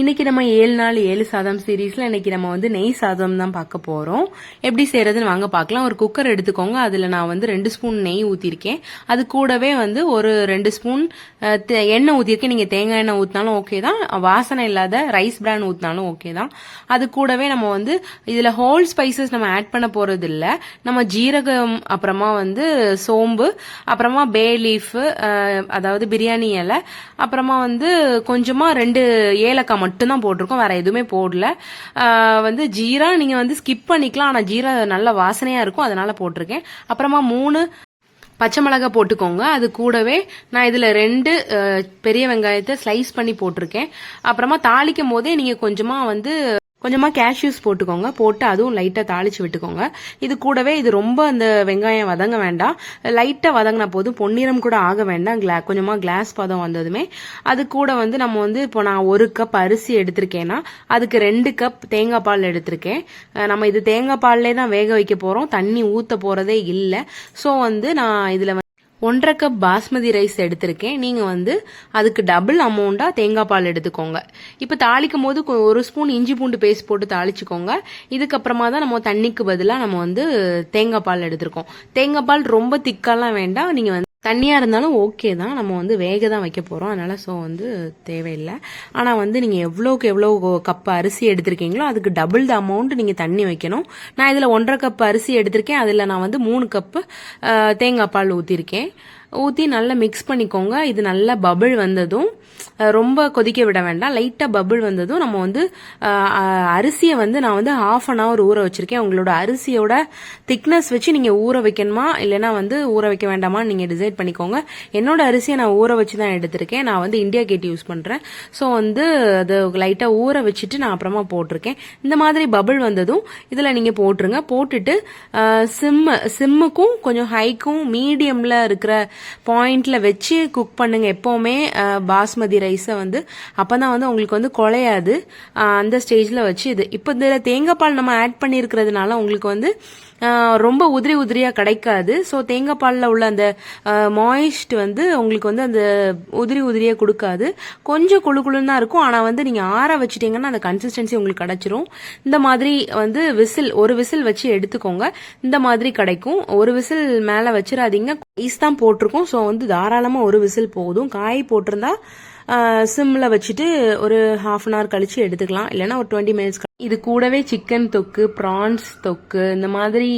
இன்னைக்கு நம்ம ஏழு நாள் ஏழு சாதம் சீரீஸ்ல இன்னைக்கு நம்ம வந்து நெய் சாதம் தான் பார்க்க போறோம். எப்படி செய்யறதுன்னு வாங்க பார்க்கலாம். ஒரு குக்கர் எடுத்துக்கோங்க. அதுல நான் வந்து ரெண்டு ஸ்பூன் நெய் ஊத்திருக்கேன். அது கூடவே வந்து ஒரு ரெண்டு ஸ்பூன் எண்ணெய் ஊத்திருக்கேன். நீங்க தேங்காய் எண்ணெய் ஊத்தினாலும் ஓகே தான். வாசனை இல்லாத ரைஸ் பிரான் ஊத்தினாலும் ஓகே தான். அது கூடவே நம்ம வந்து இதுல ஹோல் ஸ்பைசஸ் நம்ம ஆட் பண்ண போறது இல்ல நம்ம ஜீரகம் அப்புறமா வந்து சோம்பு அப்புறமா பே லீஃப் அதாவது பிரியாணி இலை அப்புறமா வந்து கொஞ்சமா ரெண்டு ஏலக்காய் மட்டும்தான் போட்டிருக்கோம். வேற எதுவுமே போடல. வந்து ஜீரா நீங்க வந்து ஸ்கிப் பண்ணிக்கலாம். ஆனா ஜீரா நல்ல வாசனையா இருக்கும். அதனால போட்டிருக்கேன். அப்புறமா மூணு பச்சை மிளகாய் போட்டுக்கோங்க. அது கூடவே நான் இதில் ரெண்டு பெரிய வெங்காயத்தை ஸ்லைஸ் பண்ணி போட்டிருக்கேன். அப்புறமா தாளிக்கும் போதே நீங்கள் கொஞ்சமாக வந்து கொஞ்சமாக கேஷ்யூஸ் போட்டுக்கோங்க. போட்டு அதுவும் லைட்டாக தாளிச்சு விட்டுக்கோங்க. இது கூடவே இது ரொம்ப அந்த வெங்காயம் வதங்க வேண்டாம். லைட்டாக வதங்கின போதும். பொன்னிறம் கூட ஆக வேண்டாம். கிளா கொஞ்சமாக கிளாஸ் பதம் வந்ததுமே. அது கூட வந்து நம்ம வந்து இப்போ நான் ஒரு கப் அரிசி எடுத்திருக்கேன்னா அதுக்கு ரெண்டு கப் தேங்காய் பால் எடுத்திருக்கேன். நம்ம இது தேங்காய் பால்லே தான் வேக வைக்க போகிறோம் தண்ணி ஊற்ற போகிறதே இல்லை. ஸோ வந்து நான் இதில் ஒன்றரை கப் பாஸ்மதி ரைஸ் எடுத்திருக்கேன். நீங்கள் வந்து அதுக்கு டபுள் அமௌண்ட்டாக தேங்காய் பால் எடுத்துக்கோங்க. இப்போ தாளிக்கும் போது ஒரு ஸ்பூன் இஞ்சி பூண்டு பேஸ்ட் போட்டு தாளிச்சுக்கோங்க. இதுக்கப்புறமா தான் நம்ம தண்ணிக்கு பதிலாக நம்ம வந்து தேங்காய் பால் எடுத்திருக்கோம். தேங்காய் பால் ரொம்ப திக்காலாம் வேண்டாம். நீங்கள் வந்து தண்ணியாக இருந்தாலும் ஓகே தான். நம்ம வந்து வேக தான் வைக்க போகிறோம் அதனால் ஸோ வந்து தேவையில்லை. ஆனால் வந்து நீங்கள் எவ்வளோக்கு எவ்வளோ கப் அரிசி எடுத்திருக்கீங்களோ அதுக்கு டபுள் த அமௌண்ட் நீங்கள் தண்ணி வைக்கணும். நான் இதில் ஒன்றரை கப் அரிசி எடுத்திருக்கேன். அதில் நான் வந்து மூணு கப்பு தேங்காய் பால் ஊற்றிருக்கேன் ஊற்றி நல்லா மிக்ஸ் பண்ணிக்கோங்க. இது நல்லா பபிள் வந்ததும் ரொம்ப கொதிக்க விட வேண்டாம். லைட்டாக பபிள் வந்ததும் நம்ம வந்து அரிசியை வந்து நான் வந்து ஹாஃப் அன் ஹவர் ஊற வச்சுருக்கேன். உங்களோட அரிசியோட திக்னஸ் வச்சு நீங்கள் ஊற வைக்கணுமா? இல்லைன்னா வந்து ஊற வைக்க வேண்டாமா நீங்கள் டிசைட் பண்ணிக்கோங்க. என்னோட அரிசியை நான் ஊற வச்சு தான் எடுத்திருக்கேன். நான் வந்து இந்தியா கேட் யூஸ் பண்ணுறேன் ஸோ வந்து அது லைட்டாக ஊற வச்சுட்டு நான் அப்புறமா போட்டிருக்கேன். இந்த மாதிரி பபிள் வந்ததும் இதில் நீங்கள் போட்டுருங்க. போட்டுட்டு சிம்மு சிம்முக்கும் கொஞ்சம் ஹைக்கும் மீடியமில் இருக்கிற பாயிண்டில் வச்சு குக் பண்ணுங்கள் எப்போவுமே பாஸ்மதி ரைஸை வந்து. அப்போ தான் வந்து உங்களுக்கு வந்து குலையாது அந்த ஸ்டேஜில் வச்சு இது. இப்போ இதில் தேங்காய் பால் நம்ம ஆட் பண்ணியிருக்கிறதுனால உங்களுக்கு வந்து ரொம்ப உதிரி உதிரியாக கிடைக்காது. ஸோ தேங்காய் பாலில் உள்ள அந்த மாய்ஸ்ட் வந்து உங்களுக்கு வந்து அந்த உதிரி உதிரியாக கொடுக்காது. கொஞ்சம் குழு குழுன்னா தான் இருக்கும். ஆனால் வந்து நீங்கள் ஆற வச்சிட்டீங்கன்னா அந்த கன்சிஸ்டன்சி உங்களுக்கு கிடைச்சிரும். இந்த மாதிரி வந்து விசில் ஒரு விசில் வச்சு எடுத்துக்கோங்க. இந்த மாதிரி கிடைக்கும். ஒரு விசில் மேலே வச்சிடாதீங்க. ஐஸ் தான் போட்டிருக்கோம். ஸோ வந்து தாராளமாக ஒரு விசில் போதும். காய் போட்டிருந்தா சிம்மில் வச்சுட்டு ஒரு ஹாஃப் அன் ஹவர் கழிச்சு எடுத்துக்கலாம். இல்லைன்னா ஒரு டுவெண்ட்டி மினிட்ஸ் இது கூடவே சிக்கன் தொக்கு ப்ரான்ஸ் தொக்கு இந்த மாதிரி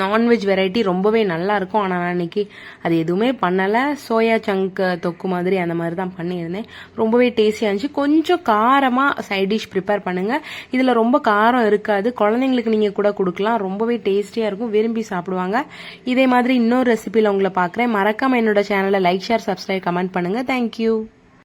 நான்வெஜ் வெரைட்டி ரொம்பவே நல்லா இருக்கும். ஆனால் நான் இன்னைக்கு அது எதுவுமே பண்ணலை. சோயா சங்க் தொக்கு மாதிரி அந்த மாதிரி தான் பண்ணியிருந்தேன். ரொம்பவே டேஸ்டியாக இருந்துச்சு. கொஞ்சம் காரமாக சைட் டிஷ் ப்ரிப்பேர் பண்ணுங்கள் இதில் ரொம்ப காரம் இருக்காது. குழந்தைங்களுக்கு நீங்கள் கூட கொடுக்கலாம். ரொம்பவே டேஸ்டியாக இருக்கும். விரும்பி சாப்பிடுவாங்க. இதே மாதிரி இன்னொரு ரெசிபியில் உங்களை பார்க்குறேன். மறக்காமல் என்னோட சேனலை லைக் ஷேர் சப்ஸ்கிரைப் கமெண்ட் பண்ணுங்கள் தேங்க்யூ